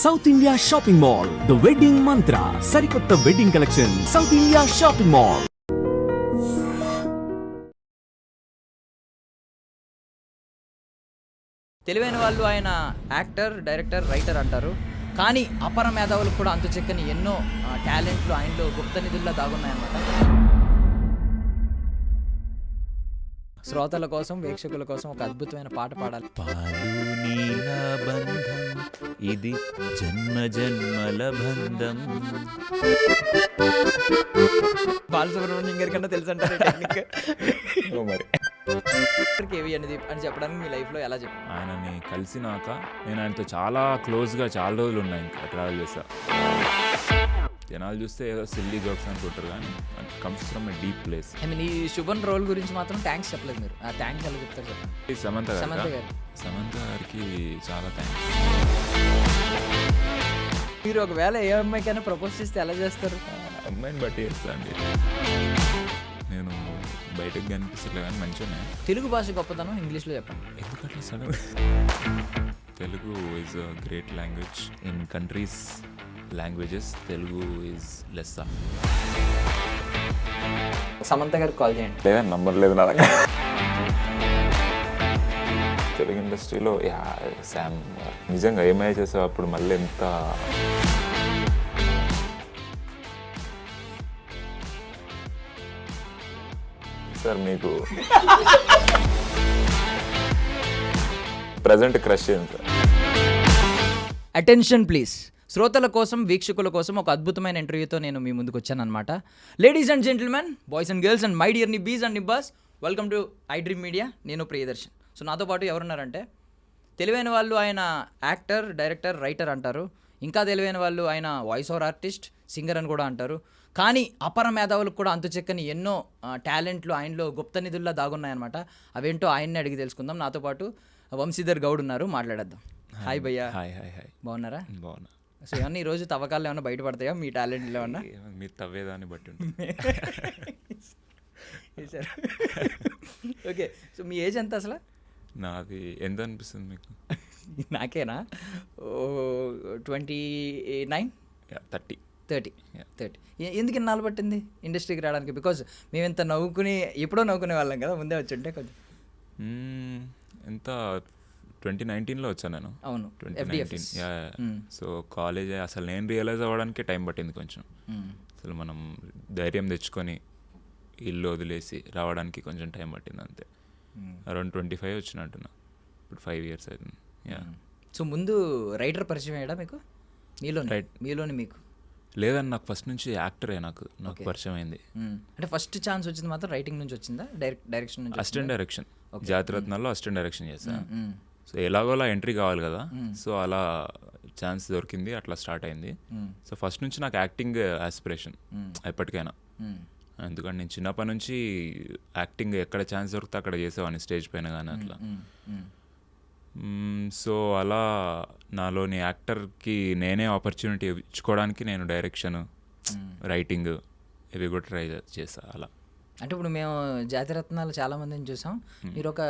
South India shopping mall the wedding Mantra సరికొత్త wedding collection south India shopping mall తెలివైన వాళ్ళు ఆయన actor director writer అంటారు. కానీ అపర మేధావులకు కూడా అంతు చెక్కని ఎన్నో టాలెంట్లు ఆయనలో గుప్త నిధుల్లో దాగున్నాయన్నమాట. శ్రోతల కోసం వీక్షకుల కోసం ఒక అద్భుతమైన పాట పాడాలి. ఇది జన్మ జన్మల బంధం. బాలసుబ్రహ్మణ్యం గారి కన్నా తెలుసు అంటారు టెక్నిక్ మరి. కేవి అనేది అని చెప్పడానికి మీ లైఫ్లో ఎలా చెప్పారు? ఆయనని కలిసినాక నేను ఆయనతో చాలా క్లోజ్గా చాలా రోజులు ఉన్నాయి ఇంకా ట్రావెల్ చేసా జనాలు చూస్తే ఏదో సిల్లీ జోక్స్ అనుకుంటారు కానీ comes from a deep place I mean ఈ శుభన్ రోల్ గురించి మాత్రం థ్యాంక్స్ చెప్పలేదు మీరు. ఆ థ్యాంక్స్ ఎలా చెప్తారు చెప్పండి. సమంత సమంత గారు. సమంత గారికి చాలా థ్యాంక్స్ మీరు ఒకవేళ ఏ అమ్మాయికైనా ప్రపోజ్ చేస్తే ఎలా చేస్తారు? అమ్మాయిని బట్టి చేస్తా అండి. నేను బయటకు కనిపిస్తలే కానీ మంచిగానే తెలుగు భాష గొప్పతనం ఇంగ్లీష్లో చెప్పండి. ఎందుకట్లా sudden? Telugu is a great language in countries languages Telugu is less Samantha గారికి కాల్ చేయండి. లేదా నంబర్ లేదు నా దగ్గర. తెలుగు ఇండస్ట్రీలో యా శామ్ నిజంగా ఏమై చేసావు అప్పుడు మళ్ళీ ఎంత? సార్ మీకు present crush sir attention please శ్రోతల కోసం వీక్షకుల కోసం ఒక అద్భుతమైన ఇంటర్వ్యూతో నేను మీ ముందుకు వచ్చాను అనమాట ladies and gentlemen boys and girls and my డియర్ని బీస్ and nibbas welcome to I dream media నేను ప్రియదర్శన్. సో నాతో పాటు ఎవరున్నారంటే తెలివైన వాళ్ళు ఆయన యాక్టర్ డైరెక్టర్ రైటర్ అంటారు. ఇంకా తెలివైన వాళ్ళు ఆయన వాయిస్ ఓవర్ ఆర్టిస్ట్ సింగర్ అని కూడా అంటారు. కానీ అపర మేధావులకు కూడా అంతు చెక్కని ఎన్నో టాలెంట్లు ఆయనలో గుప్త నిధుల్లో దాగున్నాయన్నమాట. అవేంటో ఆయన్ని అడిగి తెలుసుకుందాం. నాతో పాటు వంశీధర్ గౌడ్ ఉన్నారు. మాట్లాడేద్దాం. హాయ్ భయ్యా. హాయ్ హాయ్ హాయ్ బాగున్నారా? బాగున్నా. సో ఏమన్నా ఈరోజు తవ్వకాలు ఏమన్నా బయటపడతాయా? మీ టాలెంట్లు ఏమన్నా? ఏమో మీరు తవ్వేదాన్ని బట్టి ఉంటుంది. ఓకే సో మీ ఏజ్ ఎంత అసలు? నాది ఎంత అనిపిస్తుంది మీకు? నాకేనా? Twenty nine? Thirty. Thirty. Thirty. ఎందుకు ఇన్నాళ్ళు పట్టింది ఇండస్ట్రీకి రావడానికి? బికాజ్ మేము ఇంత నవ్వుకుని ఎప్పుడో నవ్వుకునే వాళ్ళం కదా ముందే వచ్చి ఉంటే కొంచెం. ఎంత ట్వంటీ నైన్టీన్లో వచ్చాను నేను. అవును ట్వంటీ. నైన్టీన్. సో కాలేజ్ అసలు నేను రియలైజ్ అవ్వడానికి టైం పట్టింది కొంచెం. మ్మ్. అసలు మనం ధైర్యం తెచ్చుకొని ఇల్లు వదిలేసి రావడానికి కొంచెం టైం పట్టింది అంతే. అరౌండ్ ట్వంటీ ఫైవ్ వచ్చినట్టున్నా ఇప్పుడు ఫైవ్ ఇయర్స్ అవుతుంది యా సో ముందు రైటర్ పరిచయం అయ్యాడా మీకు? మీలోని? Right. మీలోని మీకు? లేదని నాకు ఫస్ట్ నుంచి యాక్టరే నాకు. నాకు. పరిచయం అయింది. మ్మ్. అంటే ఫస్ట్ ఛాన్స్ వచ్చింది మాత్రం రైటింగ్ నుంచి వచ్చిందా? డైరెక్ట్ డైరెక్షన్ నుంచి అసిస్టెంట్ డైరెక్షన్ జాతిరత్నాల్లో అసిస్టెంట్ డైరెక్షన్ చేశాను సో ఎలాగోలా ఎంట్రీ కావాలి కదా. సో అలా ఛాన్స్ దొరికింది అట్లా స్టార్ట్ అయింది. మ్మ్. సో ఫస్ట్ నుంచి నాకు యాక్టింగ్ ఆస్పిరేషన్ మ్మ్. ఎప్పటికైనా. ఎందుకంటే నేను చిన్నప్పటి నుంచి యాక్టింగ్ ఎక్కడ ఛాన్స్ దొరికితే అక్కడ చేసేవాడిని స్టేజ్ పైన కానీ అట్లా. సో అలా నాలోని యాక్టర్కి నేనే ఆపర్చునిటీ ఇచ్చుకోవడానికి నేను డైరెక్షన్ రైటింగ్ ఇవి కూడా ట్రై చేసా అలా. అంటే ఇప్పుడు మేము జాతిరత్నాలు చాలా మందిని చూసాం. మీరు ఒక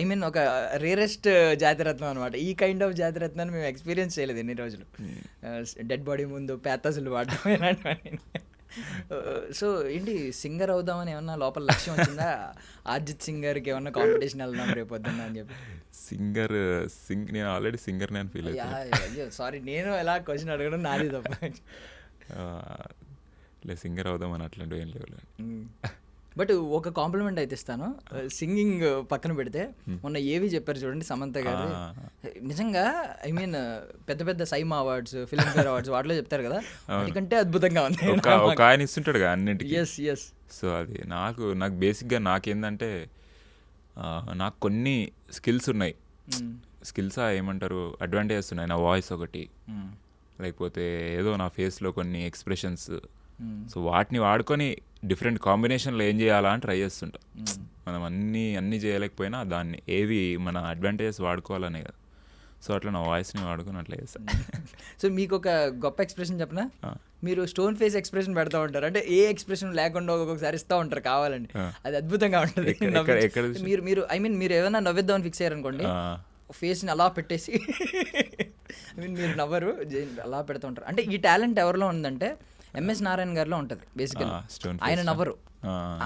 ఐ మీన్ ఒక రేరెస్ట్ జాతిరత్నం అనమాట ఈ కైండ్ ఆఫ్ జాతిరత్నాన్ని మేము ఎక్స్పీరియన్స్ చేయలేదు ఎన్ని రోజులు. డెడ్ బాడీ ముందు పేతసులు వాడటం ఇలాంటివన్నీ. సో ఏంటి సింగర్ అవుదామని ఏమన్నా లోపల లక్ష్యం వచ్చిందా? అర్జిత్ సింగర్కి ఏమన్నా కాంపిటీషన్ వెళ్దాం రేపు పొద్దున్న అని చెప్పి. సింగర్ సింగ్ నేను ఆల్రెడీ సింగర్ నేను ఫీల్ అయ్యో సారీ నేను ఎలా క్వశ్చన్ అడగడం నాది తప్ప. లే సింగర్ అవుదామని అట్లాంటివి ఏం లేవు బట్ ఒక కాంప్లిమెంట్ అయితే ఇస్తాను. సింగింగ్ పక్కన పెడితే మొన్న ఏవి చెప్పారు చూడండి సమంత గారు. నిజంగా ఐ మీన్ పెద్ద పెద్ద సైమా అవార్డ్స్ ఫిల్మ్ఫేర్ అవార్డ్స్ వాటిలో చెప్తారు కదా. వాటికంటే అద్భుతంగా ఉంది. ఒక ఆయన ఇస్తుంటాడు కదా అన్నింటికి. ఎస్ ఎస్ సో అది నాకు నాకు బేసిక్గా నాకేందంటే నాకు కొన్ని స్కిల్స్ ఉన్నాయి. స్కిల్స్ ఏమంటారు? అడ్వాంటేజెస్ ఉన్నాయి. నా వాయిస్ ఒకటి. లేకపోతే ఏదో నా ఫేస్లో కొన్ని ఎక్స్ప్రెషన్స్ సో వాటిని వాడుకొని డిఫరెంట్ కాంబినేషన్లో ఏం చేయాలా అని ట్రై చేస్తుంటా. మనం అన్నీ అన్నీ చేయలేకపోయినా దాన్ని ఏవి మన అడ్వాంటేజెస్ వాడుకోవాలనే కదా. సో అట్లా నా వాయిస్ని వాడుకొని అట్లా చేస్తాను సో మీకు ఒక గొప్ప ఎక్స్ప్రెషన్ చెప్పనా. మీరు స్టోన్ ఫేస్ ఎక్స్ప్రెషన్ పెడతా ఉంటారు. అంటే ఏ ఎక్స్ప్రెషన్ లేకుండా ఒక్కొక్కసారి ఇస్తూ ఉంటారు కావాలండి. అది అద్భుతంగా ఉంటుంది. మీరు మీరు ఐ మీన్ మీరు ఏమైనా నవ్విద్దామని ఫిక్స్ అయ్యారనుకోండి. ఫేస్ని అలా పెట్టేసి I mean, మీరు నవ్వరు అలా పెడుతూ ఉంటారు. అంటే ఈ టాలెంట్ ఎవరిలో ఉందంటే ఎంఎస్ నారాయణ గారిలో ఉంటుంది బేసికల్ ఆయన. నవ్వరు.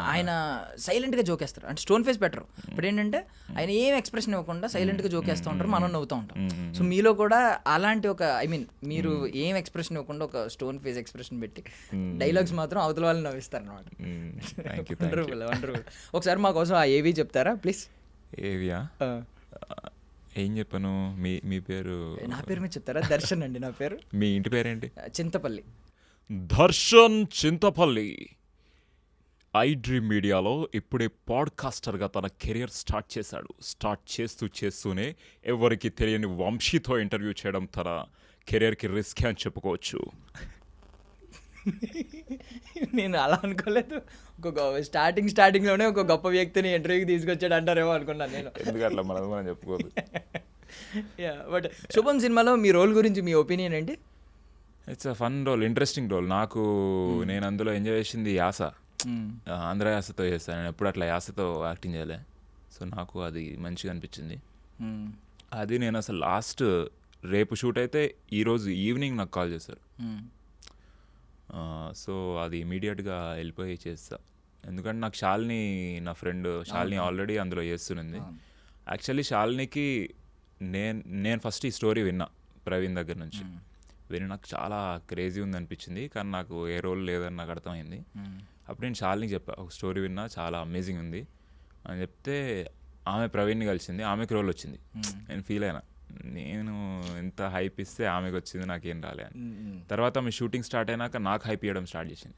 ఆయన సైలెంట్గా జోకేస్తారు అంటే స్టోన్ ఫేస్ పెట్టరు బట్ ఏంటంటే ఆయన ఏం ఎక్స్ప్రెషన్ ఇవ్వకుండా సైలెంట్గా జోకేస్తూ ఉంటారు మనం నవ్వుతూ ఉంటాం. సో మీలో కూడా అలాంటి ఒక ఐ మీన్ మీరు ఏం ఎక్స్ప్రెషన్ ఇవ్వకుండా ఒక స్టోన్ ఫేస్ ఎక్స్ప్రెషన్ పెట్టి డైలాగ్స్ మాత్రం అవతల వాళ్ళు నవ్విస్తారు అనమాట. వండర్ఫుల్ వండర్ఫుల్ ఒకసారి మా కోసం ఆ ఏవి చెప్తారా ప్లీజ్ ఏవియా ఏం చెప్పను? మీ మీ పేరు? నా పేరు మీద చెప్తారా? దర్శన్ అండి నా పేరు? మీ ఇంటి పేరేంటి? చింతపల్లి. దర్శన్ చింతపల్లి. ఐ డ్రీమ్ మీడియాలో ఇప్పుడే పాడ్కాస్టర్గా తన కెరియర్ స్టార్ట్ చేశాడు. స్టార్ట్ చేస్తూ చేస్తూనే ఎవరికి తెలియని వంశీతో ఇంటర్వ్యూ చేయడం తన కెరియర్కి రిస్క్ అని చెప్పుకోవచ్చు. నేను అలా అనుకోలేదు. ఒక స్టార్టింగ్ స్టార్టింగ్లోనే ఒక గొప్ప వ్యక్తిని ఇంటర్వ్యూకి తీసుకొచ్చాడు అంటారేమో అనుకున్నాను నేను. ఎందుకు అట్లా మనం చెప్పుకోదు యా బట్ శుభం సినిమాలో మీ రోల్ గురించి మీ ఒపీనియన్ ఏంటి? It's uh fun role interesting role నాకు నేను అందులో ఎంజాయ్ చేసింది యాస. ఆ, ఆంధ్ర యాసతో చేస్తాను నేను ఎప్పుడు అట్లా యాసతో యాక్టింగ్ చేయలే. సో నాకు అది మంచిగా అనిపించింది. అది నేను అసలు లాస్ట్ రేపు షూట్ అయితే ఈరోజు ఈవినింగ్ నాకు కాల్ చేశారు. సో అది ఇమీడియట్గా వెళ్ళిపోయి చేస్తా. ఎందుకంటే నాకు శాలిని నా ఫ్రెండ్ శాలిని ఆల్రెడీ అందులో చేస్తున్నది యాక్చువల్లీ శాలినికి నేను నేను ఫస్ట్ ఈ స్టోరీ విన్నా ప్రవీణ్ దగ్గర నుంచి. విని నాకు చాలా క్రేజీ ఉంది అనిపించింది కానీ నాకు ఏ రోల్ లేదని నాకు అర్థమైంది. అప్పుడు నేను శాలినికి చెప్పా ఒక స్టోరీ విన్నా చాలా అమేజింగ్ ఉంది. అని చెప్తే ఆమె ప్రవీణ్ని కలిసింది ఆమెకి రోల్ వచ్చింది. నేను ఫీల్ అయినా నేను ఎంత హైప్ ఇస్తే ఆమెకు వచ్చింది నాకేం రాలే అని. తర్వాత మీ షూటింగ్ స్టార్ట్ అయినాక నాకు హైప్ ఇవ్వడం స్టార్ట్ చేసింది.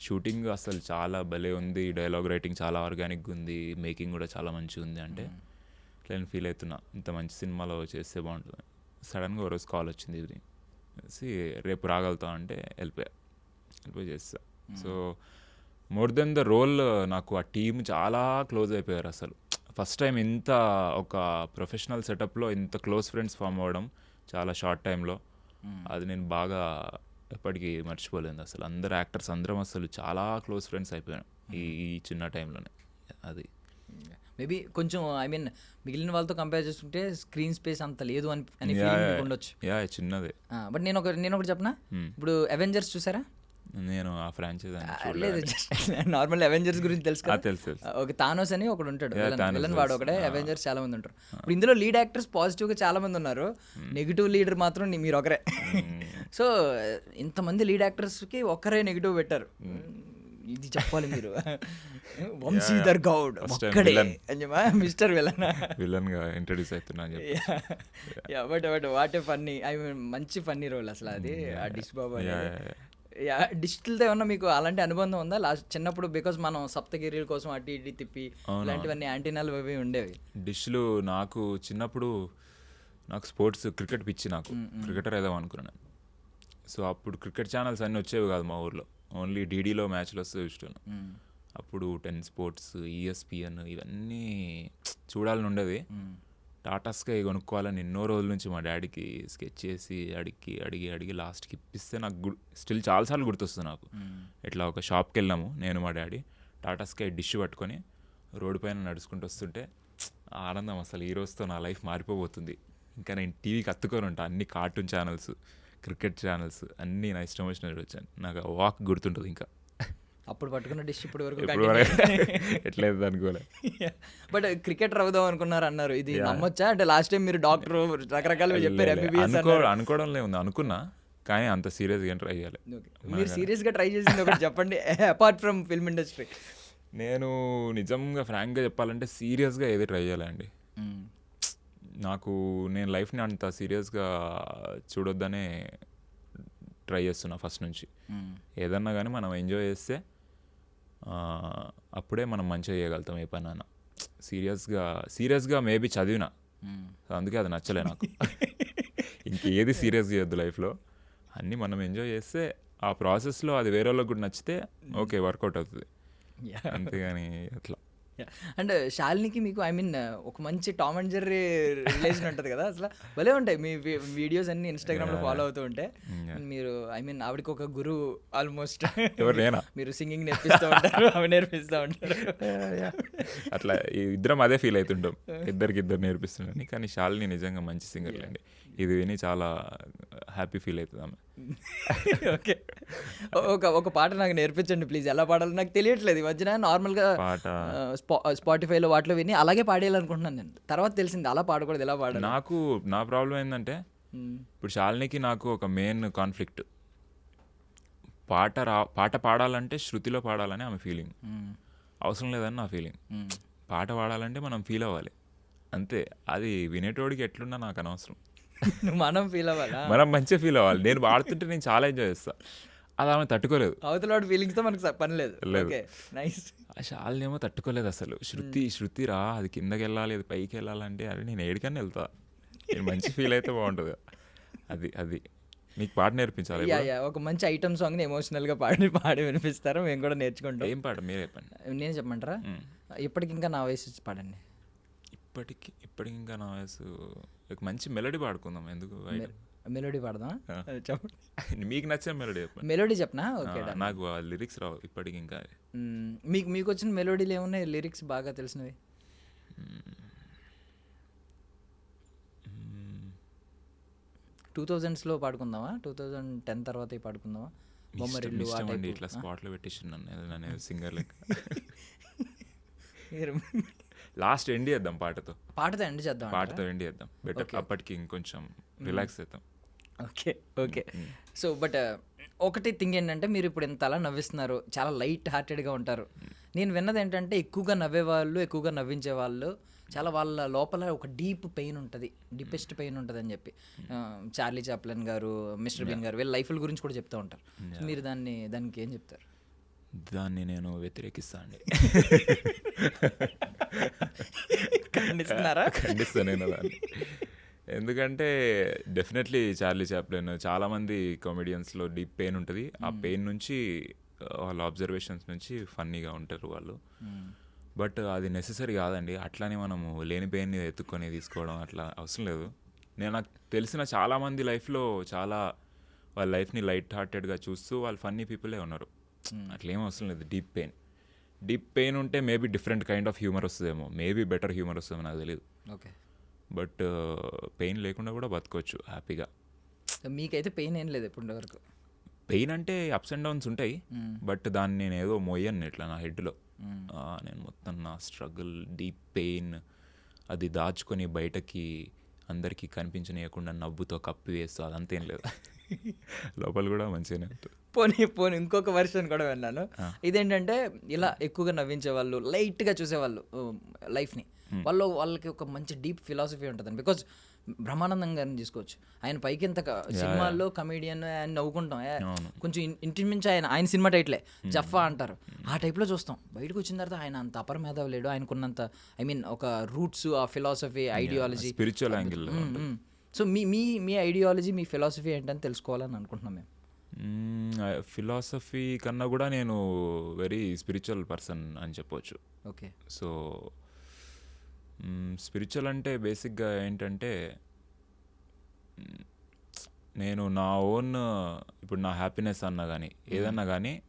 షూటింగ్ అసలు చాలా భలే ఉంది డైలాగ్ రైటింగ్ చాలా ఆర్గానిక్గా ఉంది మేకింగ్ కూడా చాలా మంచిగా ఉంది అంటే. ఇట్లా నేను ఫీల్ అవుతున్నా ఇంత మంచి సినిమాలో చేస్తే బాగుంటుంది. సడన్గా ఓ రోజు కాల్ వచ్చింది ఈవినింగ్. వచ్చి రేపు రాగలుగుతాం అంటే వెళ్ళిపోయా వెళ్ళిపోయి చేస్తా. So more than the role నాకు ఆ టీం చాలా క్లోజ్ అయిపోయారు అసలు. ఫస్ట్ టైం ఇంత ఒక ప్రొఫెషనల్ సెటప్లో ఇంత క్లోజ్ ఫ్రెండ్స్ ఫామ్ అవ్వడం చాలా షార్ట్ టైంలో అది నేను బాగా ఎప్పటికీ మర్చిపోలేదు అసలు. అందరు యాక్టర్స్ అందరం అసలు చాలా క్లోజ్ ఫ్రెండ్స్ అయిపోయాం ఈ ఈ చిన్న టైంలోనే అది. మేబీ కొంచెం ఐ మీన్ మిగిలిన వాళ్ళతో కంపేర్ చేసుకుంటే స్క్రీన్ స్పేస్ అంత లేదు అని అని ఫీలింగ్ ఉండొచ్చు. యా చిన్నదే. బట్ నేను ఒక నేను ఒకటి చెప్పనా. ఇప్పుడు అవెంజర్స్ చూసారా? నేను ఆ ఫ్రాంచైజ్ లేదు నార్మల్ అవెంజర్స్ గురించి తెలుసు తెలుసు, ఒక తానోస్ అని ఒకడు ఉంటాడు. విలన్ వాడు. ఒకడే అవెంజర్స్ చాలా మంది ఉంటారు. ఇప్పుడు ఇందులో లీడ్ యాక్టర్స్ పాజిటివ్గా చాలా మంది ఉన్నారు. నెగిటివ్ లీడర్ మాత్రం మీరు ఒకరే. సో ఇంతమంది లీడ్ యాక్టర్స్కి ఒక్కరే నెగిటివ్ పెట్టారు. ఇది చెప్పాలి మీరు. వంశీధర్ గౌడ్ ఒక్కడే. villain. అని చెప్పా మిస్టర్ విలన్. విలన్గా ఇంట్రడ్యూస్ అవుతున్నా yeah but but what a funny I mean మంచి ఫన్నీ రోల్ అసలు అది ఆ డిష్ బాబు డిజిటల్తో ఏమన్నా మీకు అలాంటి అనుబంధం ఉందా? లాస్ట్ చిన్నప్పుడు బికాస్ మనం సప్తగిరిల కోసం అటు ఇటు తిప్పి. ఇలాంటివన్నీ యాంటీనాలు అవి ఉండేవి. డిష్లు నాకు చిన్నప్పుడు నాకు స్పోర్ట్స్ క్రికెట్ పిచ్చి నాకు. క్రికెటర్ ఏదో అనుకున్నాను సో అప్పుడు క్రికెట్ ఛానల్స్ అన్నీ వచ్చేవి కాదు మా ఊర్లో. ఓన్లీ డీడీలో మ్యాచ్లు వస్తే చూస్తాను అప్పుడు టెన్ స్పోర్ట్స్ ఈఎస్పిఎన్ ఇవన్నీ చూడాలని ఉండేది టాటా స్కై కొనుక్కోవాలని ఎన్నో రోజుల నుంచి మా డాడీకి స్కెచ్ చేసి అడిగి అడిగి అడిగి లాస్ట్కి ఇప్పిస్తే నాకు గుర్ స్టిల్ చాలాసార్లు గుర్తొస్తుంది నాకు. ఇట్లా ఒక షాప్కి వెళ్ళాము నేను మా డాడీ. టాటా స్కై డిష్ పట్టుకొని రోడ్డు పైన నడుచుకుంటూ వస్తుంటే ఆనందం అసలు ఈ రోజుతో నా లైఫ్ మారిపోబోతుంది. ఇంకా నేను టీవీకి అత్తుకొని ఉంటా అన్ని కార్టూన్ ఛానల్స్ క్రికెట్ ఛానల్స్ అన్నీ నా ఇష్టం వచ్చినట్టు వచ్చాను నాకు వాక్ గుర్తుంటుంది ఇంకా. అప్పుడు పట్టుకున్న డిష్ ఇప్పుడు వరకు ఎట్లేదు అనుకోలే బట్ క్రికెటర్ అవుదాం అనుకున్నారు అన్నారు. ఇది నమ్మొచ్చా? అంటే లాస్ట్ టైం మీరు డాక్టర్ రకరకాలు చెప్పారు లే, లే. ఎంబీబీఎస్ అనుకో అనుకోవడంలే ఉంది. అనుకున్నా కానీ అంత సీరియస్గా ట్రై చేయాలి. మీరు సీరియస్గా ట్రై చేసింది ఒకటి చెప్పండి అపార్ట్ ఫ్రమ్ ఫిల్మ్ ఇండస్ట్రీ నేను నిజంగా ఫ్రాంక్గా చెప్పాలంటే సీరియస్గా ఏది ట్రై చేయాలండి. నాకు నేను లైఫ్ని అంత సీరియస్గా చూడొద్దనే ట్రై చేస్తున్నా ఫస్ట్ నుంచి. ఏదన్నా కానీ మనం ఎంజాయ్ చేస్తే అప్పుడే మనం మంచిగా చేయగలుగుతాం ఏ పని అన్న సీరియస్గా సీరియస్గా మేబీ చదివిన. సో అందుకే అది నచ్చలే నాకు. ఇంకేది సీరియస్ చేయొద్దు లైఫ్లో. అన్నీ మనం ఎంజాయ్ చేస్తే ఆ ప్రాసెస్లో అది వేరే వాళ్ళకి కూడా నచ్చితే ఓకే వర్కౌట్ అవుతుంది. అంతేగాని అట్లా. అండ్ శాలినికి మీకు ఐ మీన్ ఒక మంచి టామ్ అండ్ జెర్రీ రిలేషన్ ఉంటుంది కదా. అసలు భలే ఉంటాయి. మీ వీడియోస్ అన్ని ఇన్స్టాగ్రామ్లో ఫాలో అవుతూ ఉంటే మీరు ఐ మీన్ ఆవిడకి ఒక గురువు ఆల్మోస్ట్? మీరు సింగింగ్ నేర్పిస్తూ ఉంటారు అవి నేర్పిస్తూ ఉంటారు. అట్లా ఇద్దరం అదే ఫీల్ అవుతుంటాం. ఇద్దరికి ఇద్దరు నేర్పిస్తున్నాను కానీ శాలిని నిజంగా మంచి సింగర్ అండి ఇది విని చాలా హ్యాపీ ఫీల్ అవుతుంది ఆమె. ఓకే. ఒక ఒక పాట నాకు నేర్పించండి ప్లీజ్. ఎలా పాడాలో నాకు తెలియట్లేదు ఈ మధ్యన. నార్మల్గా పాట. స్పాటిఫైలో వాటిలో విని అలాగే పాడేయాలనుకుంటున్నాను నేను. తర్వాత తెలిసింది అలా పాడకూడదు ఎలా పాడాలి. నాకు నా ప్రాబ్లం ఏంటంటే. ఇప్పుడు శాలినికి నాకు ఒక మెయిన్ కాన్ఫ్లిక్ట్. పాట రా పాట పాడాలంటే శృతిలో పాడాలని ఆమె ఫీలింగ్. అవసరం లేదని నా ఫీలింగ్. పాట పాడాలంటే మనం ఫీల్ అవ్వాలి. అంతే. అది వినేటోడికి ఎట్లున్నా నాకు అనవసరం. మనం ఫీల్ అవ్వాలా? మనం మంచిగా ఫీల్ అవ్వాలి. నేను పాడుతుంటే నేను చాలా ఎంజాయ్ చేస్తా. అది ఆమె తట్టుకోలేదు. అవతల ఫీలింగ్స్తో మనకు స- పని లేదు. లేదు. నైస్ ఆ శాలినేమో తట్టుకోలేదు అసలు. శృతి శృతి రా అది కిందకి వెళ్ళాలి అది పైకి వెళ్ళాలంటే అరే నేను ఏడికన్నా వెళ్తా. నేను మంచి ఫీల్ అయితే బాగుంటుంది. అది అది. మీకు పాట నేర్పించాలి ఒక మంచి ఐటమ్ సాంగ్ని ఎమోషనల్గా పాడి పాడి వినిపిస్తారు. మేము కూడా నేర్చుకుంటాం. ఏం పాట? మీరే చెప్పండి. నేను చెప్పమంటారా? మ్మ్. ఇప్పటికి ఇంకా నా వయసు పాడండి. ఇప్పటికి ఇప్పటికి ఇంకా నా వయసు ఒక మంచి మెలడీ పాడుకుందాం ఎందుకు? మెలోడీ పాడదాం చెప్పండి. మీకు నచ్చిన మెలడీ చెప్పండి. మెలోడీ చెప్పనా? ఓకే. నాకు లిరిక్స్ రావు ఇప్పటికి ఇంకా. మీకు మీకు వచ్చిన మెలోడీలు ఏమున్నాయి? లిరిక్స్ బాగా తెలిసినవి. టూ థౌజండ్స్లో పాడుకుందామా? టూ థౌజండ్ టెన్ తర్వాత పాడుకుందామా? బొమ్మరిల్లు. ఇట్లా స్పాట్లో నేను నన్ను సింగర్ లెక్క లాస్ట్ ఎండ్ చేద్దాం పాటతో. పాటతో ఎండ్ చేద్దాం పాటతో ఎండ్ చేద్దాం. బెటర్. అప్పటికి ఇంకొంచెం రిలాక్స్ అవుతాం. ఓకే ఓకే సో బట్ ఒకటి థింగ్ ఏంటంటే మీరు ఇప్పుడు ఇంత అలా నవ్విస్తున్నారు. చాలా లైట్ హార్టెడ్గా ఉంటారు. నేను విన్నది ఏంటంటే ఎక్కువగా నవ్వే వాళ్ళు ఎక్కువగా నవ్వించే వాళ్ళు చాలా వాళ్ళ లోపల ఒక డీప్ పెయిన్ ఉంటుంది. డీపెస్ట్ పెయిన్ ఉంటుంది అని చెప్పి. చార్లీ చాప్లన్ గారు మిస్టర్ బీన్ గారు వీళ్ళ లైఫ్ల గురించి కూడా చెప్తూ ఉంటారు. మీరు దాన్ని దానికి ఏం చెప్తారు? దాన్ని నేను వ్యతిరేకిస్తా అండి ఖండిస్తున్నారా? ఖండిస్తాను నేను దాన్ని. ఎందుకంటే డెఫినెట్లీ చార్లీ చాప్లెన్ చాలామంది కామెడియన్స్లో డీప్ పెయిన్ ఉంటుంది. ఆ పెయిన్ నుంచి ఆ, వాళ్ళ అబ్జర్వేషన్స్ నుంచి ఫన్నీగా ఉంటారు వాళ్ళు. బట్ అది నెససరీ కాదండి. అట్లానే మనము లేని పెయిన్ని ఎత్తుక్కొని తీసుకోవడం అట్లా అవసరం లేదు. నేను నాకు తెలిసిన చాలామంది లైఫ్లో చాలా వాళ్ళ లైఫ్ని లైట్ హార్టెడ్గా చూస్తూ వాళ్ళు ఫన్నీ పీపులే ఉన్నారు. అట్లేం అవసరం లేదు. డీప్ పెయిన్ డీప్ పెయిన్ ఉంటే maybe different kind of humour వస్తుందేమో. మేబీ బెటర్ హ్యూమర్ వస్తుందేమో నాకు తెలియదు ఓకే. బట్ పెయిన్ లేకుండా కూడా బతకొచ్చు హ్యాపీగా. మీకైతే పెయిన్ ఏం లేదు ఇప్పటి వరకు? పెయిన్ అంటే అప్స్ అండ్ డౌన్స్ ఉంటాయి. బట్ దాన్ని నేను ఏదో మోయను ఇట్లా నా హెడ్లో నేను మొత్తం నా స్ట్రగుల్ డీప్ పెయిన్ అది దాచుకొని బయటకి అందరికీ కనిపించనీయకుండా నవ్వుతో కప్పి వేస్తూ. అదంతేం లేదు. లోపల కూడా మంచిగానే ఉంటుంది. పోనీ పోనీ ఇంకొక వర్షన్ కూడా విన్నాను. ఇదేంటంటే ఇలా ఎక్కువగా నవ్వించే వాళ్ళు లైట్గా చూసేవాళ్ళు లైఫ్ని వాళ్ళు వాళ్ళకి ఒక మంచి డీప్ ఫిలాసఫీ ఉంటుంది బికాజ్ బ్రహ్మానందం గారిని తీసుకోవచ్చు. ఆయన పైకి క- సినిమాల్లో కమేడియన్ ఆయన నవ్వుకుంటాం. కొంచెం ఇన్- ఇంటిమించి ఆయన ఆయన సినిమా టైట్లే జఫా అంటారు. ఆ టైప్లో చూస్తాం. బయటకు వచ్చిన తర్వాత ఆయన అంత అపర మేధావి లేడు. ఆయనకున్నంత ఐ మీన్ ఒక రూట్స్ ఆ philosophy ideology spiritual angle so మీ మీ మీ ఐడియాలజీ మీ ఫిలాసఫీ ఏంటని తెలుసుకోవాలని అనుకుంటున్నాం మేము. ఫిలాసఫీ కన్నా కూడా నేను వెరీ స్పిరిచువల్ పర్సన్ అని చెప్పొచ్చు. ఓకే సో స్పిరిచువల్ అంటే బేసిక్గా ఏంటంటే నేను నా ఓన్ ఇప్పుడు నా హ్యాపీనెస్ అన్నా కానీ ఏదన్నా కానీ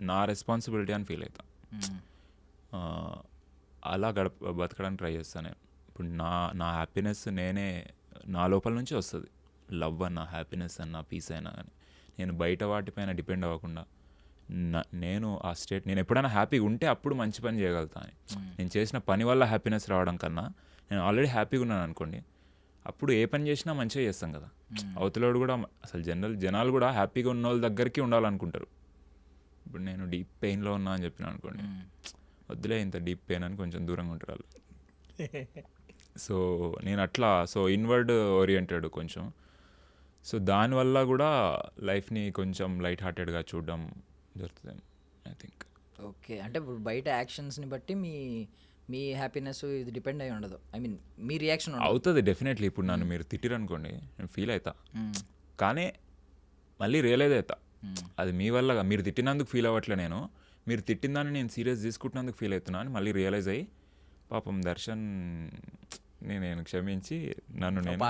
నా రెస్పాన్సిబిలిటీ అని ఫీల్ అవుతా. ఆ, అలా గడప బతకడానికి ట్రై చేస్తాను నేను. ఇప్పుడు నా నా హ్యాపీనెస్ నేనే నా లోపల నుంచి వస్తుంది. లవ్ అన్న హ్యాపీనెస్ అన్న పీస్ అయినా కానీ నేను బయట వాటిపైన డిపెండ్ అవ్వకుండా నా- నేను ఆ స్టేట్ నేను ఎప్పుడైనా హ్యాపీగా ఉంటే అప్పుడు మంచి పని చేయగలుగుతాను నేను చేసిన పని వల్ల హ్యాపీనెస్ రావడం కన్నా నేను ఆల్రెడీ హ్యాపీగా ఉన్నాను అనుకోండి అప్పుడు ఏ పని చేసినా మంచిగా చేస్తాం కదా. అవతలోడు కూడా అసలు జనరల్ జనాలు కూడా హ్యాపీగా ఉన్న వాళ్ళ దగ్గరికి ఉండాలనుకుంటారు. ఇప్పుడు నేను డీప్ పెయిన్లో ఉన్నా అని చెప్పిన అనుకోండి వద్దులే ఇంత డీప్ పెయిన్ అని కొంచెం దూరంగా ఉంటారు వాళ్ళు. సో నేను అట్లా సో ఇన్వర్డ్ ఓరియంటెడ్ కొంచెం. సో దానివల్ల కూడా లైఫ్ని కొంచెం లైట్ హార్టెడ్గా చూడడం జరుగుతుంది ఐ థింక్. ఓకే అంటే ఇప్పుడు బయట యాక్షన్స్ని బట్టి మీ మీ హ్యాపీనెస్ ఇది డిపెండ్ అయి ఉండదు. ఐ మీన్ మీ రియాక్షన్ అవుతుంది డెఫినెట్లీ. ఇప్పుడు నన్ను మీరు తిట్టిరనుకోండి నేను ఫీల్ అవుతా కానీ మళ్ళీ రియలైజ్ అవుతా అది మీ వల్ల మీరు తిట్టినందుకు ఫీల్ అవ్వట్లే నేను. మీరు తిట్టిన దాన్ని నేను సీరియస్ తీసుకుంటున్నందుకు ఫీల్ అవుతున్నా అని మళ్ళీ రియలైజ్ అయ్యి పాపం దర్శన్ నేను క్షమించి నన్ను నేను?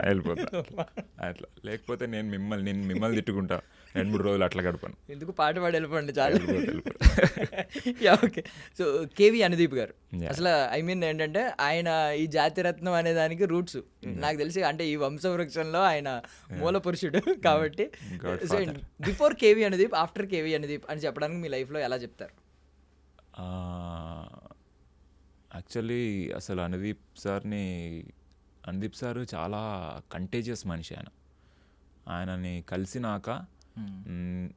వెళ్ళిపోతా. అట్లా. లేకపోతే నేను మిమ్మల్ని నేను మిమ్మల్ని తిట్టుకుంటా. రెండు మూడు రోజులు అట్లా గడపను. ఎందుకు పాట పాడి వెళ్ళిపోండి చాలు? ఓకే సో కేవి అనుదీప్ గారు. అసలు ఐ మీన్ ఏంటంటే ఆయన ఈ జాతిరత్నం అనే దానికి రూట్స్ నాకు తెలిసి అంటే ఈ వంశవృక్షంలో ఆయన మూల పురుషుడు కాబట్టి. So. Before KV Anudeep after KV Anudeep అని చెప్పడానికి మీ లైఫ్లో ఎలా చెప్తారు? యాక్చువల్లీ అసలు అనుదీప్ సార్ని అనుదీప్ సార్ చాలా కంటేజియస్ మనిషి ఆయన. ఆయనని కలిసినాక మ్,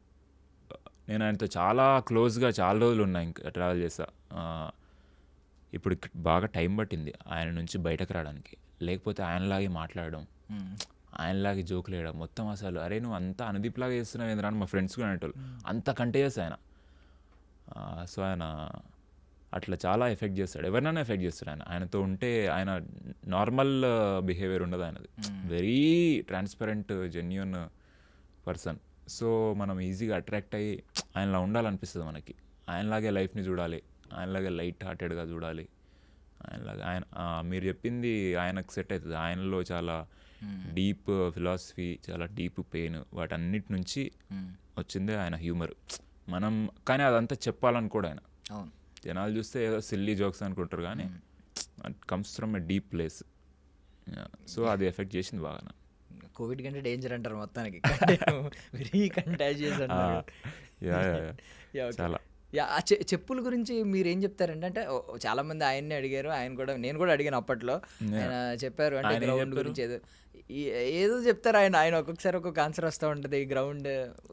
నేను ఆయనతో చాలా క్లోజ్గా చాలా రోజులు ఉన్నాయి ఇంకా ట్రావెల్ చేసా. ఇప్పుడు బాగా టైం పట్టింది ఆయన నుంచి బయటకు రావడానికి. లేకపోతే ఆయనలాగే మాట్లాడడం ఆయనలాగే జోకులు వేయడం మొత్తం అసలు. అరే నువ్వు అంత అనుదీప్ లాగా చేస్తున్నావు ఏంద్రా అని మా ఫ్రెండ్స్ కూడా అనేటోళ్ళు. అంత కంటేజియస్ ఆయన. సో ఆయన అట్లా చాలా ఎఫెక్ట్ చేస్తాడు. ఎవరినైనా ఎఫెక్ట్ చేస్తాడు ఆయన. ఆయనతో ఉంటే ఆయన నార్మల్ బిహేవియర్ ఉండదు ఆయనది. Very transparent genuine person so మనం ఈజీగా అట్రాక్ట్ అయ్యి ఆయనలా ఉండాలనిపిస్తుంది మనకి. ఆయనలాగే లైఫ్ని చూడాలి. ఆయనలాగే లైట్ హార్టెడ్గా చూడాలి. ఆయనలాగా ఆయన మీరు చెప్పింది ఆయనకు సెట్ అవుతుంది. ఆయనలో చాలా డీప్ ఫిలాసఫీ చాలా డీప్ పెయిన్ వాటన్నిటి నుంచి వచ్చిందే ఆయన హ్యూమర్ మనం కానీ అదంతా చెప్పాలనుకోడు ఆయన. అవును. జనాలు చూస్తే ఏదో సిల్లీ జోక్స్ అనుకుంటారు కానీ comes from a deep place so అది ఎఫెక్ట్ చేసింది బాగా కోవిడ్ కంటే డేంజర్ అంటారు మొత్తానికి. వెరీ కంటాజియస్ అంటారు. యా. చాలా. చెప్పుల గురించి మీరు ఏం చెప్తారంటే అంటే చాలా మంది ఆయన్ని అడిగారు. ఆయన కూడా నేను కూడా అడిగాను అప్పట్లో. ఆయన చెప్పారు అంటే గ్రౌండ్? గురించి ఏదో ఏదో చెప్తారు ఆయన. ఆయన ఒక్కొక్కసారి ఒక్కొక్క ఆన్సర్ వస్తూ ఉంటుంది. గ్రౌండ్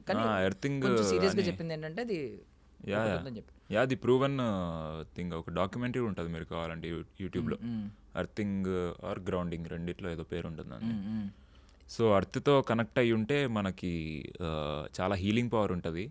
కానీ ఆ, earthing సీరియస్గా అని- చెప్పింది ఏంటంటే అది యా యా. అది ప్రూవన్ థింగ్ ఒక డాక్యుమెంటరీ ఉంటుంది మీరు కావాలంటే యూట్యూబ్లో. అర్థింగ్ ఆర్ గ్రౌండింగ్ రెండిట్లో ఏదో పేరు ఉంటుంది దాన్ని సో అర్త్తో కనెక్ట్ అయ్యి ఉంటే మనకి చాలా హీలింగ్ పవర్ ఉంటుంది.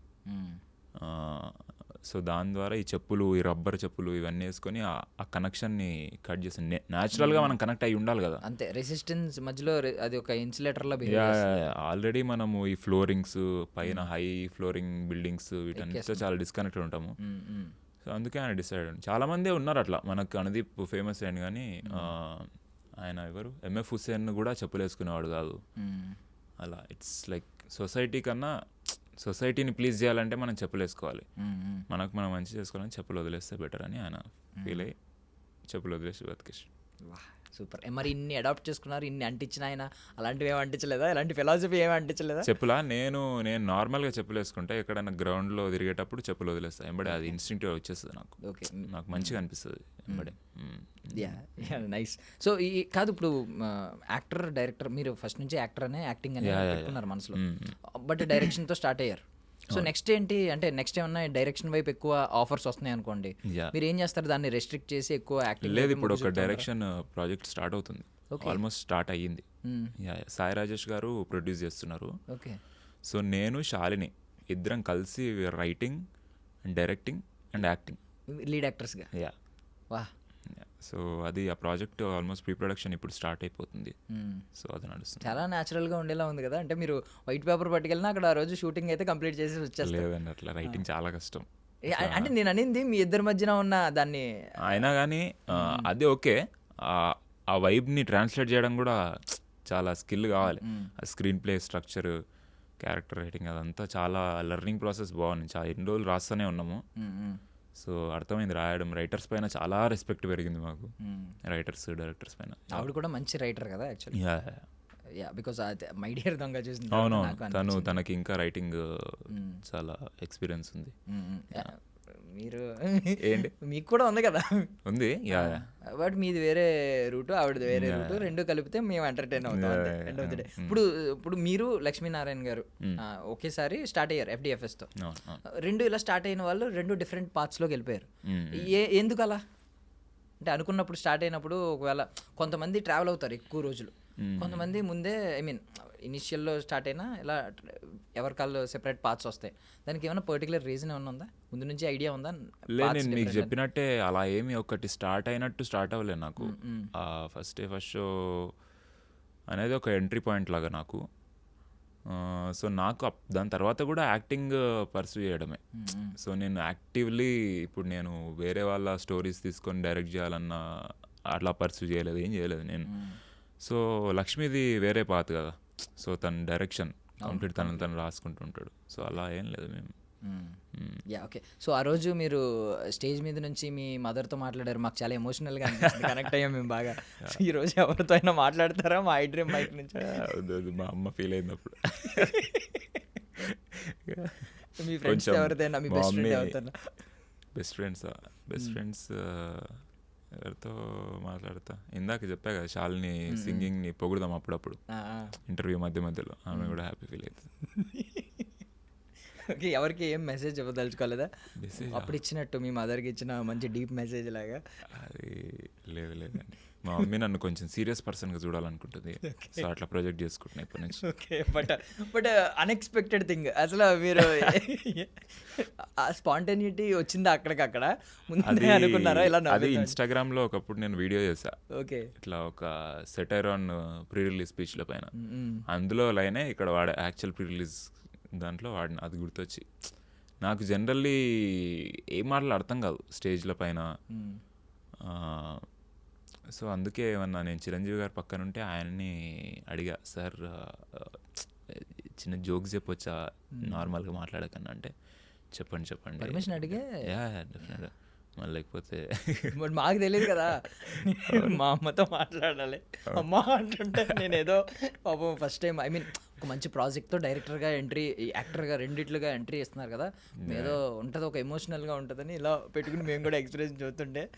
సో దాని ద్వారా ఈ చెప్పులు ఈ రబ్బర్ చెప్పులు ఇవన్నీ వేసుకొని ఆ- కనెక్షన్ని కట్ చేసి న్యాచురల్గా మనం కనెక్ట్ అయ్యి ఉండాలి కదా. అంతే. రెసిస్టెన్స్ మధ్యలో అది ఒక ఇన్సులేటర్లో యా ఆల్రెడీ మనము ఈ ఫ్లోరింగ్స్ పైన హై ఫ్లోరింగ్ బిల్డింగ్స్ వీటన్నిటితో చాలా డిస్కనెక్టెడ్ ఉంటాము. సో అందుకే ఆయన డిసైడ్ చాలా మందే ఉన్నారు అట్లా. మనకు అనుదీప్ ఫేమస్ అయ్యాను కానీ ఆయన ఎవరు? ఎంఎఫ్ హుస్సేన్ కూడా చెప్పులు వేసుకునేవాడు కాదు. అలా. ఇట్స్ లైక్ సొసైటీ కన్నా సొసైటీని ప్లీజ్ చేయాలంటే మనం చెప్పులు వేసుకోవాలి మనకు మనం మంచి చేసుకోవాలని చెప్పులు వదిలేస్తే బెటర్ అని ఆయన ఫీల్ అయ్యి చెప్పులు వదిలేసి బతికేసి సూపర్. మరి ఇన్ని అడాప్ట్ చేసుకున్నారు ఇన్ని అంటించిన ఆయన అలాంటివి ఏమి అంటించలేదా? ఇలాంటి ఫిలాసఫీ ఏమి అంటించలేదా? చెప్పులా నేను నేను నార్మల్గా చెప్పులు వేసుకుంటే ఎక్కడైనా గ్రౌండ్లో తిరిగేటప్పుడు చెప్పులు వదిలేస్తాను ఎంబడే అది ఇన్స్టింక్టివ్ వచ్చేస్తుంది నాకు. ఓకే. నాకు మంచిగా అనిపిస్తుంది ఎంబడే. యా యా నైస్ సో ఈ కాదు ఇప్పుడు యాక్టర్ డైరెక్టర్ మీరు ఫస్ట్ నుంచి యాక్టర్ అనే యాక్టింగ్ అనే Yeah, yeah, yeah. పెట్టుకున్నారు మనసులో. బట్ డైరెక్షన్తో స్టార్ట్ అయ్యారు. సో నెక్స్ట్ ఏంటి అంటే నెక్స్ట్ ఏమన్నా డైరెక్షన్ వైపు ఎక్కువ ఆఫర్స్ వస్తున్నాయి అనుకోండి. మీరు ఏం చేస్తారు? దాన్ని రెస్ట్రిక్ట్ చేసి ఎక్కువ యాక్టింగ్ లేదు ఇప్పుడు ఒక డైరెక్షన్ ప్రాజెక్ట్ స్టార్ట్ అవుతుంది. ఆల్మోస్ట్ స్టార్ట్ అయ్యింది. Hmm. సాయి రాజేష్ గారు ప్రొడ్యూస్ చేస్తున్నారు. ఓకే సో నేను శాలిని ఇద్దరం కలిసి writing and directing and acting lead యాక్టర్స్గా yeah. వా సో అది ఆ ప్రాజెక్ట్ ఆల్మోస్ట్ ప్రీ ప్రొడక్షన్ ఇప్పుడు స్టార్ట్ అయిపోతుంది. సో అది నడుస్తుంది. చాలా న్యాచురల్గా ఉండేలా ఉంది కదా? అంటే మీరు వైట్ పేపర్ పట్టుకెళ్ళినా అక్కడ ఆ రోజు షూటింగ్ అయితే కంప్లీట్ చేసి వచ్చేస్తారు. లేదండి అట్లా రైటింగ్ చాలా కష్టం. అంటే నేను అనింది మీ ఇద్దరి మధ్యన ఉన్న దాన్ని అయినా కానీ అది ఓకే. ఆ- వైబ్ని ట్రాన్స్లేట్ చేయడం కూడా చాలా స్కిల్ కావాలి. ఆ screenplay structure character writing అదంతా చాలా లెర్నింగ్ ప్రాసెస్ బాగుంది. చాలా ఎన్ని రోజులు రాస్తూనే ఉన్నాము. సో అర్థమైంది. రాయడం రైటర్స్ పైన చాలా రెస్పెక్ట్ పెరిగింది మాకు. రైటర్స్ డైరెక్టర్స్ పైన. ఆవిడ కూడా మంచి రైటర్ కదా actually yeah, because my dear Donga అవునవును. నాకు తను. తనకి ఇంకా రైటింగ్ చాలా ఎక్స్పీరియన్స్ ఉంది. యా, మీరు ఏంటి? మీకు కూడా ఉంది కదా. ఉంది. బట్ మీది వేరే రూట్ ఆవిడది వేరే రూట్. రెండు కలిపితే మేము ఎంటర్టైన్ అవుతాం. ఇప్పుడు ఇప్పుడు మీరు లక్ష్మీనారాయణ గారు ఒకేసారి స్టార్ట్ అయ్యారు FDFS తో. రెండు ఇలా స్టార్ట్ అయిన వాళ్ళు రెండు డిఫరెంట్ పార్ట్స్లోకి వెళ్ళిపోయారు. మ్మ్. ఏ ఎందుకు అలా? అంటే అనుకున్నప్పుడు స్టార్ట్ అయినప్పుడు ఒకవేళ కొంతమంది ట్రావెల్ అవుతారు ఎక్కువ రోజులు. కొంతమంది ముందే ఐ మీన్ ఇనిషియల్లో స్టార్ట్ అయినా ఇలా ఎవరి కాళ్ళు సెపరేట్ పార్ట్స్ వస్తాయి. దానికి ఏమైనా పర్టికులర్ రీజన్ ఏమైనా ఉందా? ముందు నుంచి ఐడియా ఉందా? లేదు నేను మీకు? చెప్పినట్టే అలా ఏమి ఒకటి స్టార్ట్ అయినట్టు స్టార్ట్ అవ్వలేదు నాకు. ఫస్ట్ డే ఫస్ట్ షో అనేది ఒక ఎంట్రీ పాయింట్ లాగా నాకు. సో నాకు దాని తర్వాత కూడా యాక్టింగ్ పర్సూ చేయడమే. సో నేను యాక్టివ్లీ ఇప్పుడు నేను వేరే వాళ్ళ స్టోరీస్ తీసుకొని డైరెక్ట్ చేయాలన్న అట్లా పర్సూ చేయలేదు ఏం చేయలేదు నేను. సో లక్ష్మిది వేరే పాత్ కదా. సో తన డైరెక్షన్ కంప్లీట్ తను తను రాసుకుంటుంటాడు సో అలా ఏం లేదు మేము. Yeah okay. సో ఆ రోజు మీరు స్టేజ్ మీద నుంచి మీ మదర్తో మాట్లాడారు. మాకు చాలా ఎమోషనల్గా అనిపిస్తుంది. కనెక్ట్ అయ్యాం మేము బాగా. ఈ రోజు ఎవరితో అయినా మాట్లాడతారా? మా ఐ డ్రీమ్ బైక్ నుంచి. మా అమ్మ ఫీల్ అయినప్పుడు మీ ఫ్రెండ్స్ ఎవరిదైనా మీ best friend best friends best friends ఎవరితో మాట్లాడతా? ఇందాక చెప్పా కదా శాలిని సింగింగ్ని పొగుడదాం అప్పుడప్పుడు. ఇంటర్వ్యూ మధ్య మధ్యలో. ఆమె కూడా హ్యాపీ ఫీల్ అవుతుంది ఓకే ఎవరికి ఏం మెసేజ్ ఇవ్వదలుచుకోలేదా? అప్పుడు ఇచ్చినట్టు మీ మదర్కి ఇచ్చిన మంచి డీప్ మెసేజ్ లాగా. అది లేదు లేదండి. మా మమ్మీ నన్ను కొంచెం సీరియస్ పర్సన్గా చూడాలనుకుంటుంది. సో అట్లా ప్రొజెక్ట్ చేసుకుంటున్నా ఇప్పటి నుంచి. Okay but but unexpected thing అసలు మీరు ఆ స్పాంటేనిటీ వచ్చిందా అక్కడికక్కడ ముందే అనుకున్నారా? ఇలా అది నవ్వుతాను. ఇన్స్టాగ్రామ్లో ఒకప్పుడు నేను వీడియో చేశా. ఓకే ఇట్లా ఒక సెటైర్ ఆన్ ప్రీ రిలీజ్ స్పీచ్ల పైన మ్మ్. అందులో లైనే ఇక్కడ వాడే యాక్చువల్ ప్రీ రిలీజ్ దాంట్లో వాడిన అది గుర్తొచ్చి. నాకు జనరల్లీ ఏం మాటలు అర్థం కాదు స్టేజ్ల పైన. మ్మ్. సో అందుకే ఏమన్నా నేను చిరంజీవి గారి పక్కన ఉంటే ఆయన్ని అడిగా సార్ చిన్న జోక్స్ చెప్పొచ్చా? నార్మల్గా మాట్లాడకన్నా అంటే చెప్పండి చెప్పండి. Permission అడిగే? యా డెఫినెట్ మళ్ళీ లేకపోతే మరి మాకు తెలియదు కదా. మా అమ్మతో మాట్లాడాలి. అమ్మ అంటుంటే నేను ఏదో పాపం ఫస్ట్ టైం ఐ మీన్ ఒక మంచి ప్రాజెక్ట్తో డైరెక్టర్గా ఎంట్రీ యాక్టర్గా రెండిట్లుగా ఎంట్రీ ఇస్తున్నారు కదా. ఏదో ఉంటుంది ఒక ఎమోషనల్గా ఉంటుందని ఇలా పెట్టుకుని మేము కూడా ఎక్స్పీరియన్స్ చూస్తుంటే.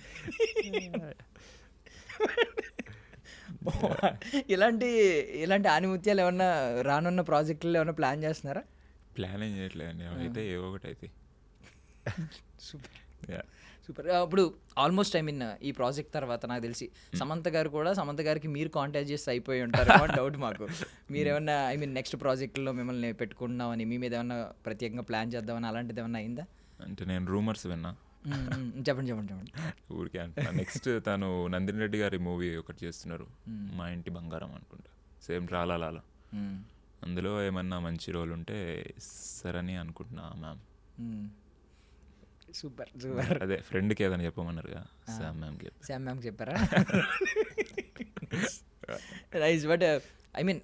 ఇలాంటి ఇలాంటి ఆనిముత్యాలు ఏమన్నా రానున్న ప్రాజెక్టులు ఏమన్నా ప్లాన్ చేస్తున్నారా? ప్లాన్ ఏం చేయట్లేదండి. అయితే ఏవో ఒకటి అయితే. సూపర్. సూపర్. ఇప్పుడు ఆల్మోస్ట్ ఐ మీన్ ఈ ప్రాజెక్ట్ తర్వాత నాకు తెలిసి సమంత గారు కూడా సమంత గారికి మీరు కాంటాక్ట్ చేసి అయిపోయి ఉంటారు డౌట్ మాకు. మీరేమన్నా ఐ మీన్ నెక్స్ట్ ప్రాజెక్ట్లో మిమ్మల్ని పెట్టుకుంటున్నామని మీ మీద ఏమన్నా ప్రత్యేకంగా ప్లాన్ చేద్దామని అలాంటిది ఏమన్నా అయిందా? అంటే నేను రూమర్స్ విన్నా. చెప్పండి చెప్పండి చెప్పండి. ఊరికే అంటున్నా. నెక్స్ట్ తను నందిని రెడ్డి గారి మూవీ ఒకటి చేస్తున్నారు. మా ఇంటి బంగారం అనుకుంటా. సేమ్ రాలా లాలా మ్మ్. అందులో ఏమన్నా మంచి రోల్ ఉంటే ఇస్తారని అనుకుంటున్నా మ్యామ్. Super super. అదే ఫ్రెండ్కి ఏదైనా చెప్పమన్నారుగా? సామ్ మ్యామ్కి శామ్ మ్యామ్ చెప్పారా? Nice but I mean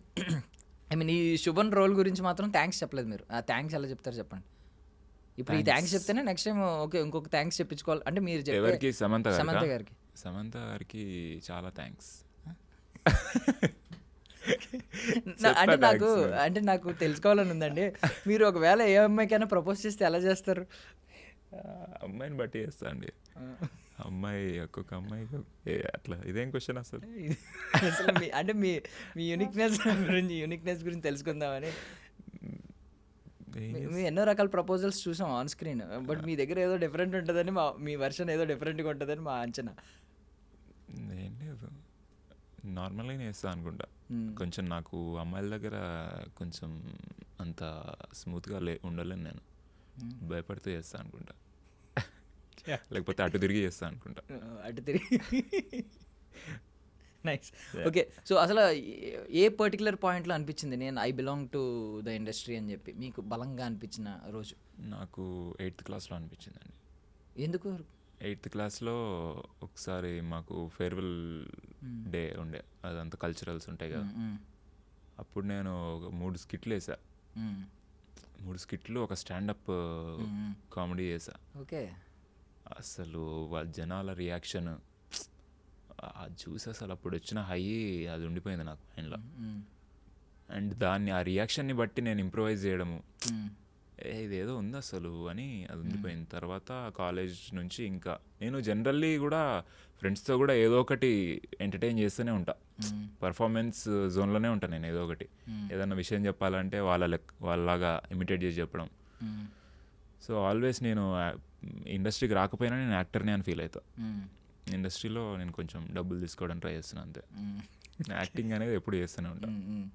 I mean ఈ శుభన్ రోల్ గురించి మాత్రం థ్యాంక్స్ చెప్పలేదు మీరు. ఆ థ్యాంక్స్ ఎలా చెప్తారు చెప్పండి. ఇప్పుడు ఈ థ్యాంక్స్ చెప్తేనే నెక్స్ట్ టైం ఓకే ఇంకొక థ్యాంక్స్ చెప్పించుకోవాలి. అంటే మీరు ఎవరికి? సమంత గారికా? సమంత గారికి. సమంత గారికి చాలా థ్యాంక్స్ అంటే నాకు. అంటే నాకు తెలుసుకోవాలని ఉందండి. మీరు ఒకవేళ ఏ అమ్మాయికైనా ప్రపోజ్ చేస్తే ఎలా చేస్తారు? అమ్మాయిని బట్టి చేస్తా అండి. అమ్మాయి ఒక్కొక్క అమ్మాయి అట్లా ఇదేం క్వశ్చన్ అసలు? అసలు మీ అంటే మీ మీ యూనిక్నెస్ గురించి యూనిక్నెస్ గురించి తెలుసుకుందామని. ఏం మీ- మీ ఎన్నో రకాల ప్రపోజల్స్ చూసాం ఆన్ స్క్రీన్ బట్ మీ దగ్గర ఏదో డిఫరెంట్ ఉంటుందని మా మీ వర్షన్ ఏదో డిఫరెంట్గా ఉంటుందని మా అంచనా. ఏం లేదు. నార్మల్గానే చేస్తా అనుకుంటా. Hmm. కొంచెం నాకు అమ్మాయిల దగ్గర కొంచెం అంత స్మూత్గా లే ఉండలేను నేను. భయపడుతూ చేస్తా అనుకుంటా. లేకపోతే అటు తిరిగి చేస్తా అనుకుంటా. అటు తిరిగి. నైస్ ఓకే సో అసలు ఏ- పర్టికులర్ పాయింట్లో అనిపించింది? నేను I belong to the industry అని చెప్పి మీకు బలంగా అనిపించిన రోజు? నాకు ఎయిత్ క్లాస్లో అనిపించిందండి. ఎందుకు? ఎయిత్ క్లాస్లో ఒకసారి మాకు ఫేర్వెల్ డే ఉండే. అదంతా కల్చరల్స్ ఉంటాయి కదా. మ్మ్. అప్పుడు నేను ఒక మూడు స్కిట్లు వేసా. మూడు స్కిట్లు ఒక స్టాండప్ కామెడీ చేసా ఓకే అసలు వాళ్ళ జనాల రియాక్షన్ చూసి అసలు అప్పుడు వచ్చిన హై అది ఉండిపోయింది నాకు మైండ్లో. అండ్ దాన్ని ఆ రియాక్షన్ని బట్టి నేను ఇంప్రూవైజ్ చేయడము. ఇదేదో ఉంది అసలు అని అది ఉండిపోయింది. తర్వాత కాలేజ్ నుంచి ఇంకా నేను జనరల్లీ కూడా ఫ్రెండ్స్తో కూడా ఏదో ఒకటి ఎంటర్టైన్ చేస్తూనే ఉంటా. పర్ఫార్మెన్స్ జోన్లోనే ఉంటాను నేను ఏదో ఒకటి. ఏదైనా విషయం చెప్పాలంటే వాళ్ళ లెక్ వాళ్ళలాగా ఇమిటేట్ చేసి చెప్పడం. సో ఆల్వేస్ నేను ఇండస్ట్రీకి రాకపోయినా నేను యాక్టర్నే అని ఫీల్ అవుతా. మ్మ్. ఇండస్ట్రీలో నేను కొంచెం డబ్బులు తీసుకోవడం ట్రై చేస్తున్నాను అంతే. యాక్టింగ్ అనేది ఎప్పుడు చేస్తూనే ఉంటాను.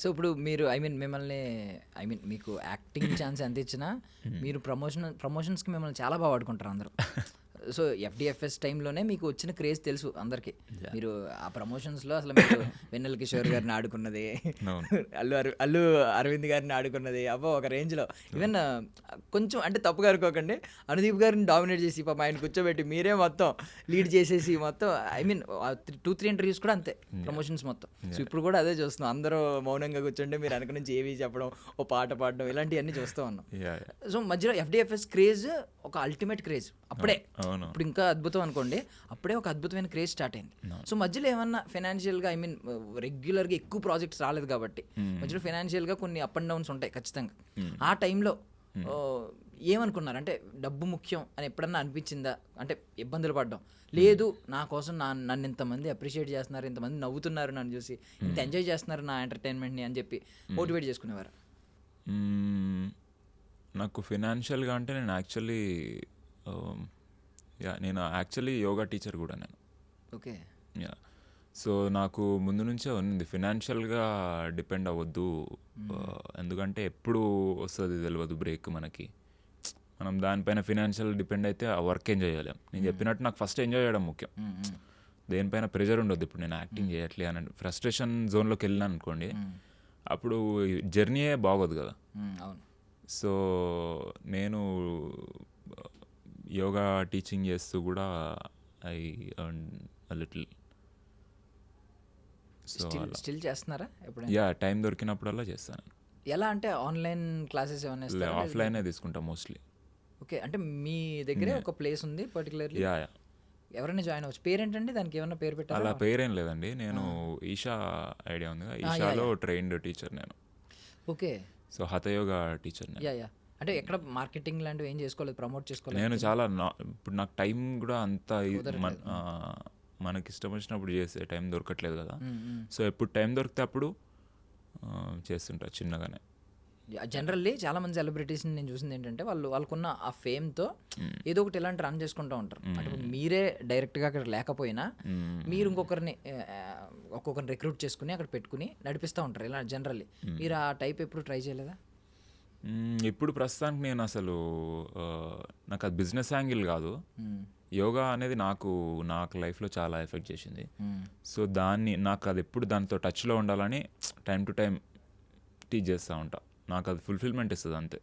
సో ఇప్పుడు మీరు ఐ మీన్ మిమ్మల్ని ఐ మీన్ మీకు యాక్టింగ్ ఛాన్స్ ఎంత ఇచ్చినా మీరు ప్రమోషన్ ప్రమోషన్స్కి మిమ్మల్ని చాలా బాగా వాడుకుంటారు అందరూ. సో ఎఫ్డిఎఫ్ఎస్ టైంలోనే మీకు వచ్చిన క్రేజ్ తెలుసు అందరికి. మీరు ఆ ప్రమోషన్స్లో అసలు మీరు వెన్నెల కిషోర్ గారిని ఆడుకున్నది. అల్లు అర అల్లు అరవింద్ గారిని ఆడుకున్నది అబ్బో ఒక రేంజ్లో ఈవెన్ కొంచెం అంటే తప్పుగా అనుకోకండి అనుదీప్ గారిని డామినేట్ చేసి పాప ఆయన కూర్చోబెట్టి మీరే మొత్తం లీడ్ చేసేసి మొత్తం I mean two three interviews కూడా అంతే ప్రమోషన్స్ మొత్తం. సో ఇప్పుడు కూడా అదే చూస్తున్నాం అందరూ మౌనంగా కూర్చుంటే మీరు వెనక నుంచి ఏవి చెప్పడం ఓ పాట పాడడం ఇలాంటివన్నీ చూస్తూ ఉన్నాం. సో మధ్యలో ఎఫ్డిఎఫ్ఎస్ క్రేజ్ ఒక అల్టిమేట్ క్రేజ్ అప్పుడే. అవును. ఇప్పుడు ఇంకా అద్భుతం అనుకోండి అప్పుడే ఒక అద్భుతమైన క్రేజ్ స్టార్ట్ అయింది. సో మధ్యలో ఏమన్నా ఫైనాన్షియల్గా ఐ మీన్ రెగ్యులర్గా ఎక్కువ ప్రాజెక్ట్స్ రాలేదు కాబట్టి మధ్యలో ఫైనాన్షియల్గా కొన్ని అప్ అండ్ డౌన్స్ ఉంటాయి ఖచ్చితంగా. ఆ టైంలో ఏమనుకున్నారు? అంటే డబ్బు ముఖ్యం అని ఎప్పుడన్నా అనిపించిందా? అంటే ఇబ్బందులు పడ్డం. లేదు నా కోసం నా నన్ను ఇంతమంది అప్రిషియేట్ చేస్తున్నారు ఇంతమంది నవ్వుతున్నారు నన్ను చూసి ఇంత ఎంజాయ్ చేస్తున్నారు నా ఎంటర్టైన్మెంట్ని అని చెప్పి మోటివేట్ చేసుకునేవారు. నాకు ఫినాన్షియల్గా అంటే నేను యాక్చువల్లీ యా నేను యాక్చువల్లీ యోగా టీచర్ కూడా నేను. ఓకే. యా. సో నాకు ముందు నుంచే ఉంది ఫినాన్షియల్గా డిపెండ్ అవ్వద్దు. ఎందుకంటే ఎప్పుడు వస్తుంది తెలియదు బ్రేక్ మనకి. మనం దానిపైన ఫినాన్షియల్ డిపెండ్ అయితే ఆ వర్క్ ఎంజాయ్ చేయలేం. నేను చెప్పినట్టు నాకు ఫస్ట్ ఎంజాయ్ చేయడం ముఖ్యం. దేనిపైన ప్రెజర్ ఉండొద్దు. ఇప్పుడు నేను యాక్టింగ్ చేయట్లే అని ఫ్రస్ట్రేషన్ జోన్లోకి వెళ్ళినాను అనుకోండి అప్పుడు జర్నీయే బాగోదు కదా. అవును. సో నేను యోగా టీచింగ్ చేస్తూ కూడా I earn little so still చేస్తున్నారా యా టైం దొరికినప్పుడల్లా చేస్తాను. ఎలా అంటే ఆన్లైన్ క్లాసెస్ ఏమైనా? ఆఫ్లైనే తీసుకుంటా మోస్ట్లీ ఓకే అంటే మీ దగ్గరే ఒక ప్లేస్ ఉంది పర్టికులర్లీ యా యా ఎవరైనా జాయిన్ అవ్వచ్చు. పేరు ఏంటండి దానికి ఏమైనా పేరు అలా పెట్టారా పేరేం లేదండి. నేను ఈషా ఐడియా ఉంది కదా. ఈషాలో ట్రైన్డ్ టీచర్ నేను. ఓకే సో హతయోగా టీచర్ నేను. యా యా అంటే ఎక్కడ మార్కెటింగ్ లాంటివి ఏం చేసుకోలేదు ప్రమోట్ చేసుకోలేదు? నేను చాలా ఇప్పుడు నాకు టైం కూడా అంత మనకి ఇష్టం వచ్చినప్పుడు చేసే టైం దొరకట్లేదు కదా. సో ఎప్పుడు టైం దొరికితే అప్పుడు చేస్తుంటా చిన్నగానే. జనరల్లీ చాలా మంది సెలబ్రిటీస్ని నేను చూసింది ఏంటంటే వాళ్ళు వాళ్ళకున్న ఆ ఫేమ్తో ఏదో ఒకటి ఇలాంటి రన్ చేసుకుంటూ ఉంటారు. అంటే మీరే డైరెక్ట్గా అక్కడ లేకపోయినా మీరు ఇంకొకరిని ఒక్కొక్కరిని రిక్రూట్ చేసుకుని అక్కడ పెట్టుకుని నడిపిస్తూ ఉంటారు ఇలా జనరల్లీ మీరు ఆ టైప్ ఎప్పుడు ట్రై చేయలేదా? మ్మ్, ఇప్పుడు ప్రస్తుతానికి నేను అసలు ఆ, నాకు అది బిజినెస్ యాంగిల్ కాదు. యోగా అనేది నాకు నాకు లైఫ్లో చాలా ఎఫెక్ట్ చేసింది. సో దాన్ని నాకు అది ఎప్పుడు దాంతో టచ్లో ఉండాలని టైం టు టైం టీచ్ చేస్తూ ఉంటా. నాకు అది ఫుల్ఫిల్మెంట్ ఇస్తుంది అంతే.